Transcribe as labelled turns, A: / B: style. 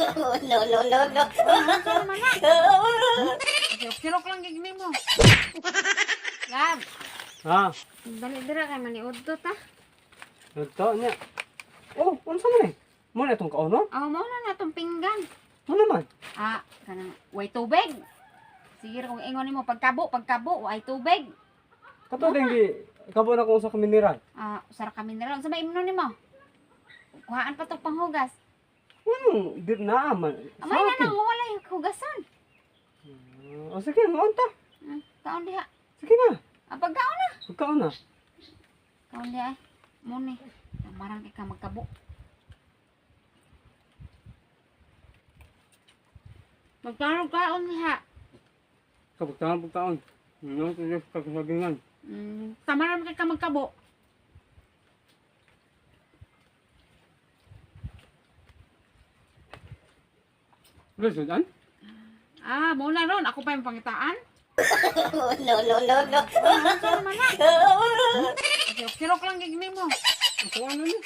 A: no, no, no, no.
B: Na? Kirok lang gigni mo. Gab,
C: Ha?
B: dali dira kay maniud to ta.
C: Ito niya. Oh, ano sa man eh? Mo na itong kauno?
B: Aw mo na natong pinggan.
C: Ano naman?
B: Ah, kanang way tubig. Sige kung ingon nimo pagkabo, pagkabo, way tubig.
C: Kato din di kabo na kung sa mineral.
B: Ah, usara ka mineral. Sa may imno nimo? Kuhaan pa to panghugas.
C: Hmm, di na man. Sa
B: Amay na
C: akin.
B: nang wala yung hugasan.
C: Ah, O sige, mo ta.
B: Hmm, kaon diha.
C: Sige na.
B: Ah, pagkaon na.
C: Ikaw na.
B: Kaon diha. Muni. Marang ka magkabo. Magkaon kaon diha.
C: Kapagtahan pagtaon. Ano ito yung kakasagingan?
B: Mm, tamaran ka ka magkabo.
C: Resultan?
B: Ah, mo na ron. Ako pa yung pangitaan.
A: no, no, no, no.
B: Asa naman na? Kirok lang gigni mo.
C: Ako ano niya?